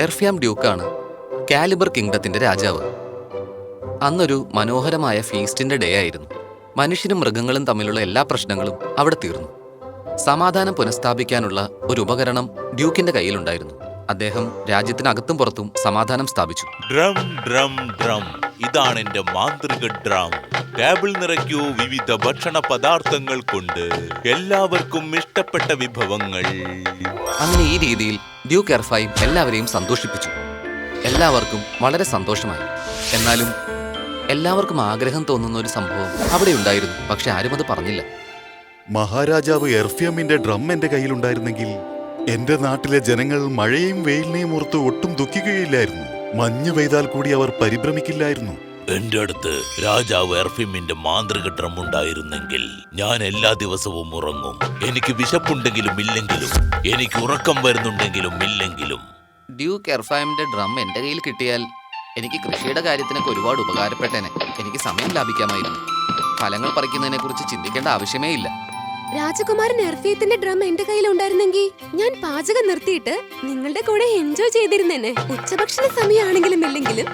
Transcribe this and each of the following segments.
എർഫിയാം ഡ്യൂക്കാണ് calibre കിങ്ഡത്തിന്റെ രാജാവ്. അന്നൊരു മനോഹരമായ ഫീസ്റ്റിന്റെ ഡേ ആയിരുന്നു. മനുഷ്യനും മൃഗങ്ങളും തമ്മിലുള്ള എല്ലാ പ്രശ്നങ്ങളും അവിടെ തീർന്നു. സമാധാനം പുനഃസ്ഥാപിക്കാനുള്ള ഒരു ഉപകരണം ഡ്യൂക്കിന്റെ കയ്യിലുണ്ടായിരുന്നു. അദ്ദേഹം രാജ്യത്തിനകത്തും പുറത്തും സമാധാനം സ്ഥാപിച്ചു. Drum drum drum. ഇതാണ് എന്റെ മാന്ത്രിക ഡ്രം. ടേബിൾ നിറയ്ക്കൂ വിവിധ ഭക്ഷണ പദാർത്ഥങ്ങൾ കൊണ്ട്. എല്ലാവർക്കും ഇഷ്ടപ്പെട്ട വിഭവങ്ങൾ. അങ്ങനെ ഈ രീതിയിൽ ഡ്യൂക്ക് എർഫായും എല്ലാവരെയും സന്തോഷിപ്പിച്ചു. എല്ലാവർക്കും വളരെ സന്തോഷമായി. എന്നാലും എല്ലാവർക്കും ആഗ്രഹം തോന്നുന്ന ഒരു സംഭവം അവിടെ ഉണ്ടായിരുന്നു. പക്ഷെ ആരും അത് പറഞ്ഞില്ല. മഹാരാജാവ് എർഫിയമ്മിന്റെ ഡ്രം എന്റെ കയ്യിലുണ്ടായിരുന്നെങ്കിൽ എന്റെ നാട്ടിലെ ജനങ്ങൾ മഴയും വെയിലിനെയും ഓർത്ത് ഒട്ടും ദുഃഖിക്കുകയില്ലായിരുന്നു. മഞ്ഞ് പെയ്താൽ കൂടി അവർ പരിഭ്രമിക്കില്ലായിരുന്നു. എന്റെ അടുത്ത് രാജാവ് എർഫിമിന്റെ മാന്ത്രിക ഡ്രം ഉണ്ടായിരുന്നെങ്കിൽ ഞാൻ എല്ലാ ദിവസവും ഉറങ്ങും. എനിക്ക് വിശപ്പുണ്ടെങ്കിലും ഇല്ലെങ്കിലും എനിക്ക് ഉറക്കം വരുന്നുണ്ടെങ്കിലും ഇല്ലെങ്കിലും. ഡ്യൂക്ക് എർഫാമിന്റെ ഡ്രം എന്റെ കയ്യിൽ കിട്ടിയാൽ എനിക്ക് കൃഷിയുടെ കാര്യത്തിനൊക്കെ ഒരുപാട് ഉപകാരപ്പെട്ടേനെ. എനിക്ക് സമയം ലാഭിക്കാമായിരുന്നു. ഫലങ്ങൾ പറിക്കുന്നതിനെ കുറിച്ച് ചിന്തിക്കേണ്ട ആവശ്യമേ ഇല്ല. രാജകുമാരൻ എർഫിയത്തിന്റെ ഡ്രം എന്റെ കയ്യിൽ ഉണ്ടായിരുന്നെങ്കിൽ ഞാൻ പാചകം നിർത്തിയിട്ട് നിങ്ങളുടെ കൂടെ എൻജോയ് ചെയ്തിരുന്നേനെ. ഉച്ചഭക്ഷണ സമയമാണെങ്കിലും ഇല്ലെങ്കിലും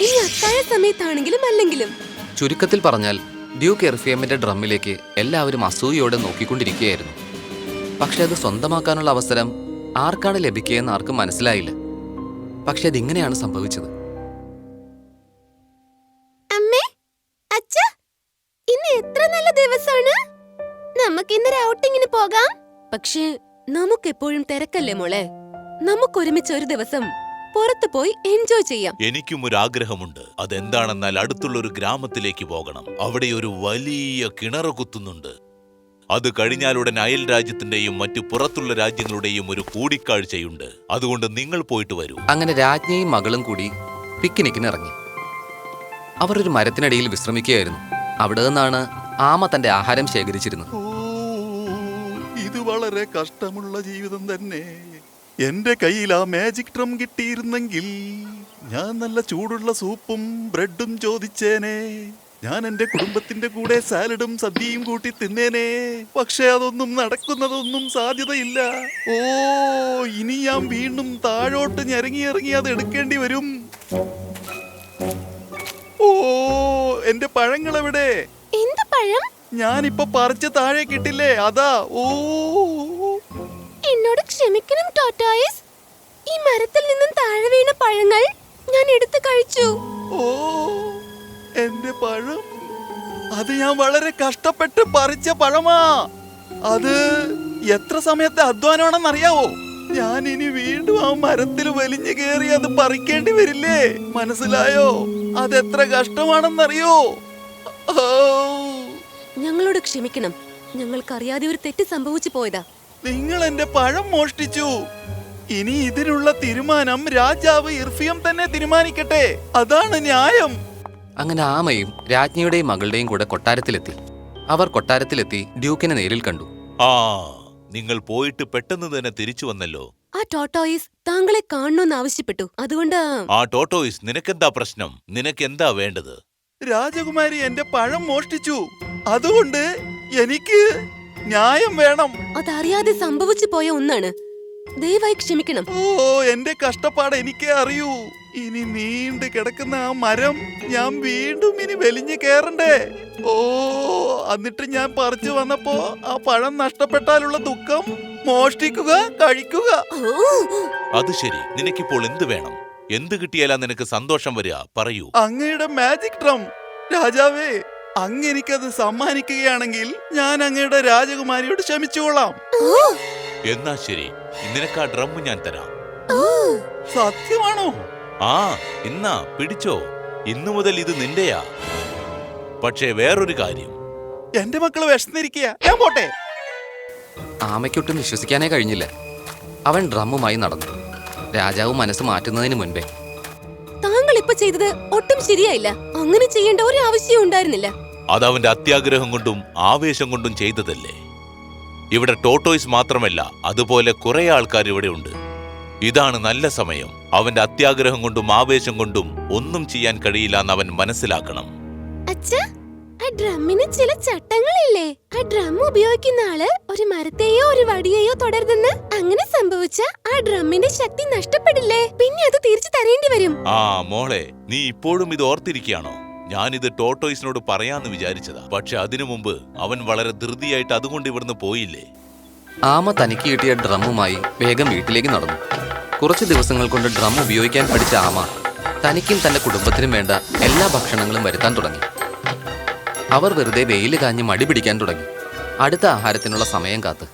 ഈ അത്തായ സമയത്താണെങ്കിലും അല്ലെങ്കിലും. ചുരുക്കത്തിൽ പറഞ്ഞാൽ ഡ്യൂക്ക് എർഫിയമ്മിന്റെ ഡ്രമ്മിലേക്ക് എല്ലാവരും അസൂയോടെ നോക്കിക്കൊണ്ടിരിക്കുകയായിരുന്നു. പക്ഷെ അത് സ്വന്തമാക്കാനുള്ള അവസരം ആർക്കാണ് ലഭിക്കുകയെന്ന് ആർക്കും മനസ്സിലായില്ല. പക്ഷെ അതിങ്ങനെയാണ് സംഭവിച്ചത്. അമ്മേ അച്ഛ ഇന്ന് എത്ര നല്ല ദിവസമാണ് നമുക്ക് ഇന്നൊരു ഔട്ടിങ്ങിന് പോകാം. പക്ഷേ നമുക്ക് എപ്പോഴും തിരക്കല്ലേ മോളെ? നമുക്ക് ഒരുമിച്ച് ഒരു ദിവസം പുറത്തു പോയി എൻജോയ് ചെയ്യാം. എനിക്കും ഒരു ആഗ്രഹമുണ്ട്. അതെന്താണെന്നാൽ അടുത്തുള്ള ഒരു ഗ്രാമത്തിലേക്ക് പോകണം. അവിടെ ഒരു വലിയ കിണറ് കുത്തുന്നുണ്ട്. അത് കഴിഞ്ഞാലുടൻ അയൽ രാജ്യത്തിന്റെയും മറ്റു പുറത്തുള്ള രാജ്യങ്ങളുടെയും ഒരു കൂടിക്കാഴ്ചയുണ്ട്. അതുകൊണ്ട് നിങ്ങൾ പോയിട്ട് വരൂ. അങ്ങനെ രാജ്ഞിയും മകളും കൂടി പിക്നിക്കിന് ഇറങ്ങി. അവർ ഒരു മരത്തിനടിയിൽ വിശ്രമിക്കുകയായിരുന്നു. അവിടെ നിന്നാണ് ആമ തന്റെ ആഹാരം ശേഖരിച്ചിരുന്നത്. വളരെ കഷ്ടമുള്ള ജീവിതം തന്നെ. എന്റെ കയ്യിൽ ആ മാജിക് ഡ്രം കിട്ടിയിരുന്നെങ്കിൽ ഞാൻ നല്ല ചൂടുള്ള സൂപ്പും ബ്രെഡും ചോദിച്ചേനെ. ഞാൻ എന്റെ കുടുംബത്തിന്റെ കൂടെ സാലഡും സദ്യയും കൂട്ടി തിന്നേനെ. പക്ഷെ അതൊന്നും നടക്കുന്നതൊന്നും സാധ്യതയില്ല. ഓ ഇനി ഞാൻ വീണ്ടും താഴോട്ട് ഞരങ്ങി ഇറങ്ങി അത് എടുക്കേണ്ടി വരും. ഓ എന്റെ പഴങ്ങൾ എവിടെ എന്ത് പഴം? ഞാനിപ്പോ പറിച്ച് താഴെ കിട്ടില്ലേ അതാ. ഓ എന്നോട് ക്ഷമിക്കണം ടോട്ടോയിസ്. ഈ മരത്തിൽ നിന്നും താഴെ വീണ പഴങ്ങൾ ഞാൻ എടുത്തു കഴിച്ചു. ഓ എന്റെ പഴം. അത് ഞാൻ വളരെ കഷ്ടപ്പെട്ട് പറിച്ച പഴമാ. അത് എത്ര സമയത്തെ അധ്വാനമാണെന്ന് അറിയാവോ ഞാൻ ഇനി വീണ്ടും ആ മരത്തിൽ വലിഞ്ഞു കയറി അത് പറിക്കേണ്ടി വരില്ലേ? മനസ്സിലായോ? അതെത്ര കഷ്ടമാണെന്നറിയോ? ഓ ഞങ്ങളോട് ക്ഷമിക്കണം. ഞങ്ങൾക്കറിയാതെ ഒരു തെറ്റ് സംഭവിച്ചു പോയതാ. നിങ്ങൾ എന്റെ പഴം മോഷ്ടിച്ചു. ഇനി ഇതിനുള്ള തീരുമാനം രാജാവ് ഇർഫിയം തന്നെ തീരുമാനിക്കട്ടെ. അതാണ് ന്യായം. അങ്ങനെ ആമയും രാജ്ഞിയുടെയും മകളുടെയും കൂടെ കൊട്ടാരത്തിലെത്തി. അവർ കൊട്ടാരത്തിലെത്തി ഡ്യൂക്കിനെ നേരിൽ കണ്ടു. ആ നിങ്ങൾ പോയിട്ട് പെട്ടെന്ന് തന്നെ തിരിച്ചു വന്നല്ലോ. ആ ടോട്ടോയിസ് താങ്കളെ കാണണമെന്ന് ആവശ്യപ്പെട്ടു. അതുകൊണ്ട് ആ ടോട്ടോയിസ് നിനക്കെന്താ പ്രശ്നം? നിനക്കെന്താ വേണ്ടത്? രാജകുമാരി എന്റെ പഴം മോഷ്ടിച്ചു. അതുകൊണ്ട് എനിക്ക് ന്യായം വേണം. അതറിയാതെ സംഭവിച്ചു പോയ ഒന്നാണ്. ദയവായി ക്ഷമിക്കണം. ഓ എന്റെ കഷ്ടപ്പാട് എനിക്കേ അറിയൂ. ഇനി നീണ്ടു കിടക്കുന്ന ആ മരം ഞാൻ വീണ്ടും ഇനി വലിഞ്ഞു കേറണ്ടേ ഓ എന്നിട്ട് ഞാൻ പറിച്ചു വന്നപ്പോ ആ പഴം നഷ്ടപ്പെട്ടാലുള്ള ദുഃഖം മോഷ്ടിക്കുക കഴിക്കുക. അത് ശരി. നിനക്കിപ്പോൾ എന്ത് വേണം? എന്ത് കിട്ടിയാലാ നിനക്ക് സന്തോഷം വരിക? പറയൂ. അങ്ങയുടെ മാജിക് ഡ്രം രാജാവേ അങ്ങ് എനിക്കത് സമ്മാനിക്കുകയാണെങ്കിൽ ഞാൻ അങ്ങയുടെ രാജകുമാരിയോട് ക്ഷമിച്ചുകൊള്ളാം ഓ, എന്നാ ശരി. നിനക്ക് ആ ഡ്രം ഞാൻ തരാം. സത്യമാണോ? ആ എന്നാ പിടിച്ചോ. ഇന്നു മുതൽ ഇത് നിന്റെയാ. പക്ഷേ വേറൊരു കാര്യം. എന്റെ മക്കൾ വിശന്നിരിക്കുക ഞാൻ പോട്ടെ. ആമയ്ക്കൊട്ടും വിശ്വസിക്കാനേ കഴിഞ്ഞില്ല. അവൻ ഡ്രമ്മുമായി നടന്നു. രാജാവ് മനസ്സ് മാറ്റുന്നതിന് മുൻപേ. താങ്കൾ ഇപ്പൊ ചെയ്തത് ഒട്ടും ശരിയായില്ല. അങ്ങനെ ചെയ്യേണ്ട ഒരു ആവശ്യവും ഉണ്ടായിരുന്നില്ല. അത് അവന്റെ അത്യാഗ്രഹം കൊണ്ടും ആവേശം കൊണ്ടും ചെയ്തതല്ലേ? ഇവിടെ ടോട്ടോയ്സ് മാത്രമല്ല അതുപോലെ കുറെ ആൾക്കാർ ഇവിടെ ഉണ്ട്. ഇതാണ് നല്ല സമയം. അവന്റെ അത്യാഗ്രഹം കൊണ്ടും ആവേശം കൊണ്ടും ഒന്നും ചെയ്യാൻ കഴിയില്ല എന്ന് അവൻ മനസ്സിലാക്കണം. ആ ഡ്രമ്മിന് ചില ചട്ടങ്ങളില്ലേ? ആ ഡ്രം ഉപയോഗിക്കുന്ന ആൾ ഒരു മരത്തെയോ ഒരു വടിയെയോ തുടരുതെന്ന് അങ്ങനെ സംഭവിച്ച ആ ഡ്രമ്മിന്റെ ശക്തി നഷ്ടപ്പെടില്ലേ? പിന്നെ അത് തിരിച്ചു തരേണ്ടി വരും. ആ മോളെ നീ ഇപ്പോഴും ഇത് ഓർത്തിരിക്കുകയാണോ? ഞാനിത് ടോട്ടോയിസിനോട് പറയാന്ന് വിചാരിച്ചതാ. പക്ഷെ അതിനു മുമ്പ് അവൻ വളരെ ധൃതിയായിട്ട് അതുകൊണ്ട് ഇവിടുന്ന് പോയില്ലേ? ആമ തനിക്ക് കിട്ടിയ ഡ്രമ്മുമായി വേഗം വീട്ടിലേക്ക് നടന്നു. കുറച്ച് ദിവസങ്ങൾ കൊണ്ട് ഡ്രം ഉപയോഗിക്കാൻ പഠിച്ച ആമ തനിക്കും തന്റെ കുടുംബത്തിനും വേണ്ട എല്ലാ ഭക്ഷണങ്ങളും വരുത്താൻ തുടങ്ങി. അവർ വെറുതെ വെയിൽ കാഞ്ഞ് മടി പിടിക്കാൻ തുടങ്ങി. അടുത്ത ആഹാരത്തിനുള്ള സമയം കാത്ത്.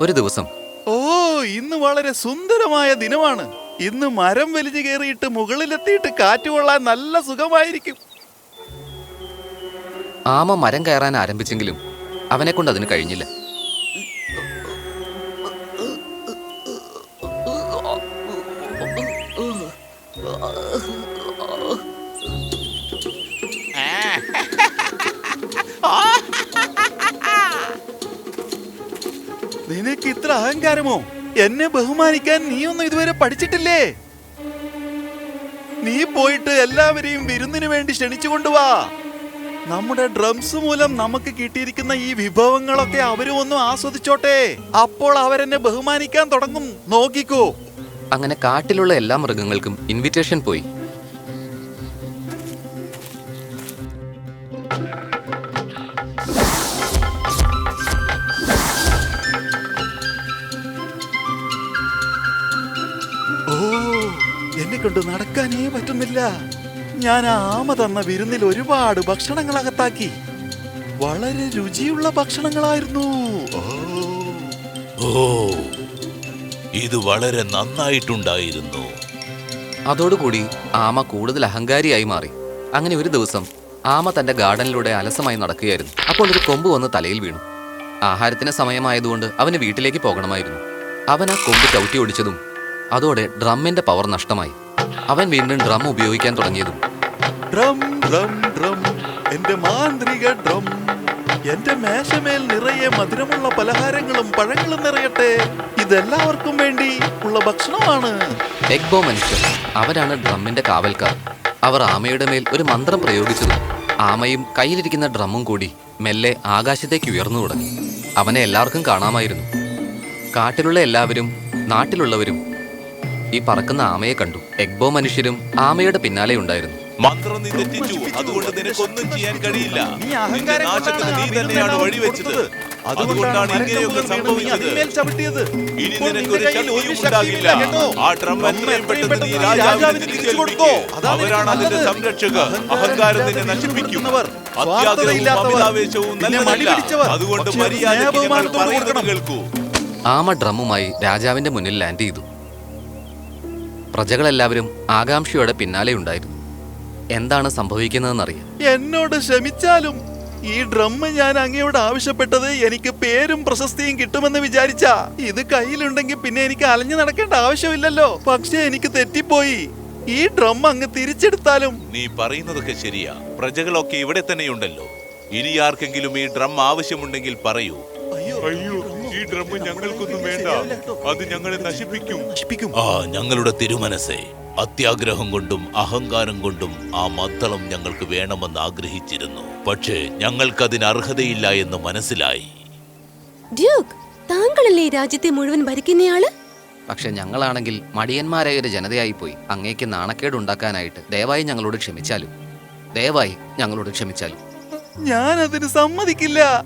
ഒരു ദിവസം ഓ ഇന്ന് വളരെ സുന്ദരമായ ദിനമാണ്. ഇന്ന് മരം വലിച്ചു കയറിയിട്ട് മുകളിലെത്തിയിട്ട് കാറ്റുകൊള്ളാൻ നല്ല സുഖമായിരിക്കും. ആമ മരം കയറാൻ ആരംഭിച്ചെങ്കിലും അവനെ കൊണ്ട് അതിന് കഴിഞ്ഞില്ല. നിനക്ക് ഇത്ര അഹങ്കാരമോ? എന്നെ ബഹുമാനിക്കാൻ നീ ഒന്നും ഇതുവരെ പഠിച്ചിട്ടില്ലേ? നീ പോയിട്ട് എല്ലാവരെയും വിരുന്നിനു വേണ്ടി ക്ഷണിച്ചുകൊണ്ടുവാ നമ്മുടെ ഡ്രംസ് മൂലം നമുക്ക് കിട്ടിയിരിക്കുന്ന ഈ വിഭവങ്ങളൊക്കെ അവരും ഒന്ന് ആസ്വദിച്ചോട്ടെ. അപ്പോൾ അവരെന്നെ ബഹുമാനിക്കാൻ തുടങ്ങും. നോക്കിക്കോ. അങ്ങനെ കാട്ടിലുള്ള എല്ലാ മൃഗങ്ങൾക്കും ഇൻവിറ്റേഷൻ പോയി. ഓ എന്നെ കൊണ്ട് നടക്കാനേ പറ്റുന്നില്ല. ഞാൻ ആമ തന്ന വിരുന്നിൽ ഒരുപാട് ഭക്ഷണങ്ങൾ അകത്താക്കി. വളരെ രുചിയുള്ള ഭക്ഷണങ്ങളായിരുന്നു. ഓ ഇത് വളരെ നന്നായിട്ടുണ്ടായിരുന്നു. അതോടുകൂടി ആമ കൂടുതൽ അഹങ്കാരിയായി മാറി. അങ്ങനെ ഒരു ദിവസം ആമ തന്റെ ഗാർഡനിലൂടെ അലസമായി നടക്കുകയായിരുന്നു. അപ്പോൾ ഒരു കൊമ്പ് വന്ന് തലയിൽ വീണു. ആഹാരത്തിന് സമയമായതുകൊണ്ട് അവന് വീട്ടിലേക്ക് പോകണമായിരുന്നു. അവൻ ആ കൊമ്പ് ചവിട്ടി ഓടിച്ചതും അതോടെ ഡ്രമ്മിന്റെ പവർ നഷ്ടമായി. അവൻ വീണ്ടും ഡ്രം ഉപയോഗിക്കാൻ തുടങ്ങിയതും. Drum drum drum. എന്റെ മാന്ത്രിക ഡ്രം. എന്റെ മേശമേൽ നിറയെ മധുരമുള്ള പലഹാരങ്ങളും പഴങ്ങളും നിറയട്ടെ. ഇതെല്ലാവർക്കും വേണ്ടി ഉള്ള ഭക്ഷണമാണ്. എഗ്ബോ മനുഷ്യർ അവരാണ് ഡ്രമ്മിന്റെ കാവൽക്കാർ. അവർ ആമയുടെ മേൽ ഒരു മന്ത്രം പ്രയോഗിച്ചു ആമയും കയ്യിലിരിക്കുന്ന ഡ്രമ്മും കൂടി മെല്ലെ ആകാശത്തേക്ക് ഉയർന്നു തുടങ്ങി. അവനെ എല്ലാവർക്കും കാണാമായിരുന്നു. കാട്ടിലുള്ള എല്ലാവരും നാട്ടിലുള്ളവരും ഈ പറക്കുന്ന ആമയെ കണ്ടു. എഗ്ബോ മനുഷ്യരും ആമയുടെ പിന്നാലെ ഉണ്ടായിരുന്നു. മന്ത്രം നീ തെറ്റിച്ചു അതുകൊണ്ട് നിനക്കൊന്നും ചെയ്യാൻ കഴിയില്ല. നീ നിന്റെ നാശത്തിന് നീ തന്നെയാണ് വഴിവെച്ചത് അതുകൊണ്ടാണ് ഇങ്ങനെയൊക്കെ സംഭവിച്ചത്. ഇനി നിനക്കൊരു ശക്തിയും ഉണ്ടാകില്ല ആ ഡ്രം എത്രയും പെട്ടെന്ന് നീ രാജാവിന് തിരിച്ചു. കൊടുക്കോ അതാണ് അവരാണ് അതിന്റെ. സംരക്ഷകർ. അഹങ്കാരം നിന്നെ നശിപ്പിക്കുന്നവർ നശിപ്പിക്കും. അത്യാഗ്രഹവും നല്ലതല്ല. അതുകൊണ്ട് മര്യാദയ്ക്ക് ഞങ്ങൾ പറയുന്നത്. കേൾക്കൂ. ആമ ഡ്രമ്മുമായി രാജാവിന്റെ മുന്നിൽ ലാൻഡ് ചെയ്തു. പ്രജകളെല്ലാവരും ആകാംക്ഷയോടെ പിന്നാലെ ഉണ്ടായിരുന്നു. എന്താണ് സംഭവിക്കുന്നതെന്നറിയാം. എന്നോട് ക്ഷമിച്ചാലും ഈ ഡ്രമ്മ് ഞാൻ അങ്ങയോട് ആവശ്യപ്പെട്ടത് എനിക്ക് പേരും പ്രശസ്തിയും കിട്ടുമെന്ന് വിചാരിച്ച. ഇത് കയ്യിലുണ്ടെങ്കിൽ പിന്നെ എനിക്ക് അലഞ്ഞു നടക്കേണ്ട ആവശ്യമില്ലല്ലോ. പക്ഷേ എനിക്ക് തെറ്റിപ്പോയി. ഈ ഡ്രം അങ്ങ് തിരിച്ചെടുത്താലും നീ പറയുന്നതൊക്കെ ശരിയാ. പ്രജകളൊക്കെ ഇവിടെ തന്നെയുണ്ടല്ലോ. ഇനി ആർക്കെങ്കിലും ഈ ഡ്രം ആവശ്യമുണ്ടെങ്കിൽ പറയൂ. അയ്യോ. ഈ ഡ്രം ഞങ്ങൾക്കൊന്നും വേണ്ട. അത് ഞങ്ങളെ നശിപ്പിക്കും. നശിപ്പിക്കും. ആ ഞങ്ങളുടെ തിരുമനസെ അത്യാഗ്രഹം കൊണ്ടും അഹങ്കാരം കൊണ്ടും ആ മദ്ദളം ഞങ്ങൾക്ക് വേണമെന്ന് ആഗ്രഹിച്ചിരുന്നു. പക്ഷേ ഞങ്ങൾക്കതിന് അർഹതയില്ല എന്ന് മനസ്സിലായി. ഡ്യൂക്ക് താങ്കളല്ലേ രാജ്യത്തെ മുഴുവൻ ഭരിക്കുന്നയാൾ? പക്ഷെ ഞങ്ങളാണെങ്കിൽ മടിയന്മാരായ ഒരു ജനതയായി പോയി അങ്ങേക്ക് നാണക്കേട് ഉണ്ടാക്കാനായിട്ട് ദയവായി ഞങ്ങളോട് ക്ഷമിച്ചാലും? ദയവായി ഞങ്ങളോട് ക്ഷമിച്ചാലും? ഞാൻ അതിന് സമ്മതിക്കില്ല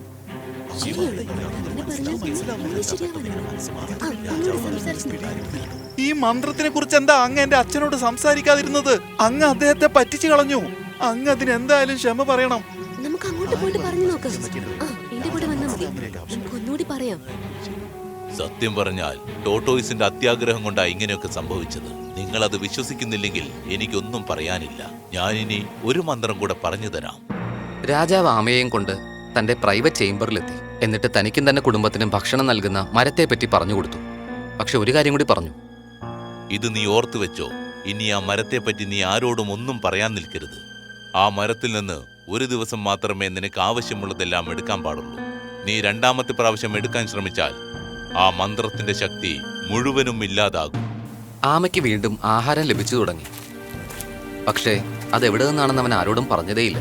ഈ മന്ത്രത്തിനെ കുറിച്ച് എന്താ അങ്ങ് എന്റെ അച്ഛനോട് സംസാരിക്കാതിരുന്നത്? അങ്ങ് അദ്ദേഹത്തെ പറ്റിച്ചു കളഞ്ഞു. അങ്ങ് അതിന് എന്തായാലും ക്ഷമ പറയണം. നമുക്ക് അങ്ങോട്ട് പോയിട്ട് പറഞ്ഞു നോക്കാം. ആ എന്റെ കൂടെ വന്നാ മതി. നമുക്ക് ഒന്നുകൂടി പറയാം. സത്യം പറഞ്ഞാൽ ടോട്ടോയിസിന്റെ അത്യാഗ്രഹം കൊണ്ടാ ഇങ്ങനെയൊക്കെ സംഭവിച്ചത്. നിങ്ങൾ അത് വിശ്വസിക്കുന്നില്ലെങ്കിൽ എനിക്കൊന്നും പറയാനില്ല. ഞാനിനി ഒരു മന്ത്രം കൂടെ പറഞ്ഞു തരാം. രാജാവ് ആമയെയും കൊണ്ട് തന്റെ പ്രൈവറ്റ് ചേംബറിലെത്തി. എന്നിട്ട് തനിക്കും തന്നെ കുടുംബത്തിനും ഭക്ഷണം നൽകുന്ന മരത്തെപ്പറ്റി പറഞ്ഞു കൊടുത്തു. പക്ഷെ ഒരു കാര്യം കൂടി പറഞ്ഞു. ഇത് നീ ഓർത്തു വെച്ചോ. ഇനി ആ മരത്തെപ്പറ്റി നീ ആരോടും ഒന്നും പറയാൻ നിൽക്കരുത്. ആ മരത്തിൽ നിന്ന് ഒരു ദിവസം മാത്രമേ നിനക്ക് ആവശ്യമുള്ളതെല്ലാം എടുക്കാൻ പാടുള്ളൂ. നീ രണ്ടാമത്തെ പ്രാവശ്യം എടുക്കാൻ ശ്രമിച്ചാൽ ആ മന്ത്രത്തിന്റെ ശക്തി മുഴുവനും ഇല്ലാതാകും. ആമയ്ക്ക് വീണ്ടും ആഹാരം ലഭിച്ചു തുടങ്ങി. പക്ഷേ അതെവിടെ നിന്നാണെന്ന് അവൻ ആരോടും പറഞ്ഞതേയില്ല.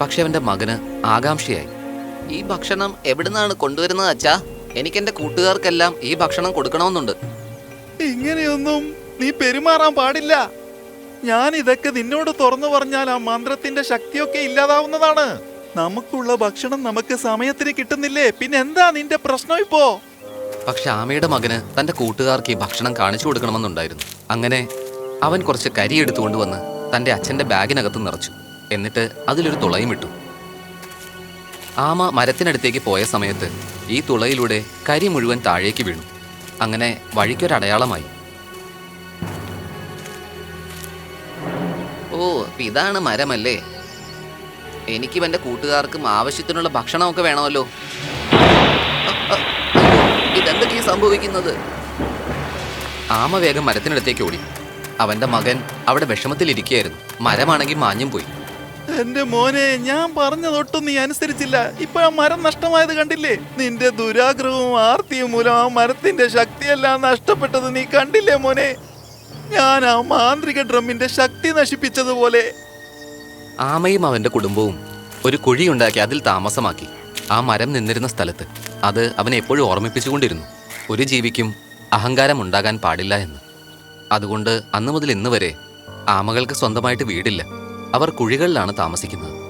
പക്ഷെ അവന്റെ മകന് ആകാംക്ഷയായി. ഈ ഭക്ഷണം എവിടുന്നാണ് കൊണ്ടുവരുന്നത് അച്ഛാ? എനിക്ക് എന്റെ കൂട്ടുകാർക്കെല്ലാം ഈ ഭക്ഷണം കൊടുക്കണമെന്നുണ്ട്. ഇങ്ങനെയൊന്നും നീ പെരുമാറാൻ പാടില്ല. ഞാൻ ഇതൊക്കെ നിന്നോട് തുറന്നു പറഞ്ഞാൽ ആ മന്ത്രത്തിന്റെ ശക്തിയൊക്കെ ഇല്ലാതാവുന്നതാണ്. നമുക്കുള്ള ഭക്ഷണം നമുക്ക് സമയത്തിന് കിട്ടുന്നില്ലേ? പിന്നെ എന്താ നിന്റെ പ്രശ്നം ഇപ്പോ? പക്ഷെ ആമയുടെ മകന് തന്റെ കൂട്ടുകാർക്ക് ഈ ഭക്ഷണം കാണിച്ചു കൊടുക്കണമെന്നുണ്ടായിരുന്നു. അങ്ങനെ അവൻ കുറച്ച് കരി എടുത്തുകൊണ്ട് വന്ന് തന്റെ അച്ഛന്റെ ബാഗിനകത്ത് നിറച്ചു. എന്നിട്ട് അതിലൊരു തുളയും ഇട്ടു. ആമ മരത്തിനടുത്തേക്ക് പോയ സമയത്ത് ഈ തുളയിലൂടെ കരി മുഴുവൻ താഴേക്ക് വീണു. അങ്ങനെ വഴിക്കൊരടയാളമായി. ഓ ഇതാണ് മരമല്ലേ? എനിക്കും എന്റെ കൂട്ടുകാർക്കും ആവശ്യത്തിനുള്ള ഭക്ഷണമൊക്കെ വേണമല്ലോ. ഇതെന്തൊക്കെയാണ് സംഭവിക്കുന്നത്? ആമ വേഗം മരത്തിനടുത്തേക്ക് ഓടി. അവന്റെ മകൻ അവിടെ വിഷമത്തിലിരിക്കുകയായിരുന്നു. മരമാണെങ്കിൽ മാഞ്ഞും പോയി. എന്റെ മോനെ ഞാൻ പറഞ്ഞതൊട്ടും നീ അനുസരിച്ചില്ല. ഇപ്പൊ ആ മരം നഷ്ടമായത് കണ്ടില്ലേ? നിന്റെ ദുരാഗ്രഹവും ആർത്തിയും മൂലം ആ മരത്തിന്റെ ശക്തിയെല്ലാം നഷ്ടപ്പെട്ടത് നീ കണ്ടില്ലേ മോനെ? ഞാൻ ആ മാന്ത്രിക ഡ്രമ്മിന്റെ ശക്തി നശിപ്പിച്ചതുപോലെ. ആമയും അവന്റെ കുടുംബവും ഒരു കുഴിയുണ്ടാക്കി അതിൽ താമസമാക്കി. ആ മരം നിന്നിരുന്ന സ്ഥലത്ത്. അത് അവനെ എപ്പോഴും ഓർമ്മിപ്പിച്ചുകൊണ്ടിരുന്നു. ഒരു ജീവിക്കും അഹങ്കാരം ഉണ്ടാകാൻ പാടില്ല എന്ന്. അതുകൊണ്ട് അന്നു മുതൽ ഇന്ന് വരെ ആമകൾക്ക് സ്വന്തമായിട്ട് വീടില്ല. അവർ കുഴികളിലാണ് താമസിക്കുന്നത്.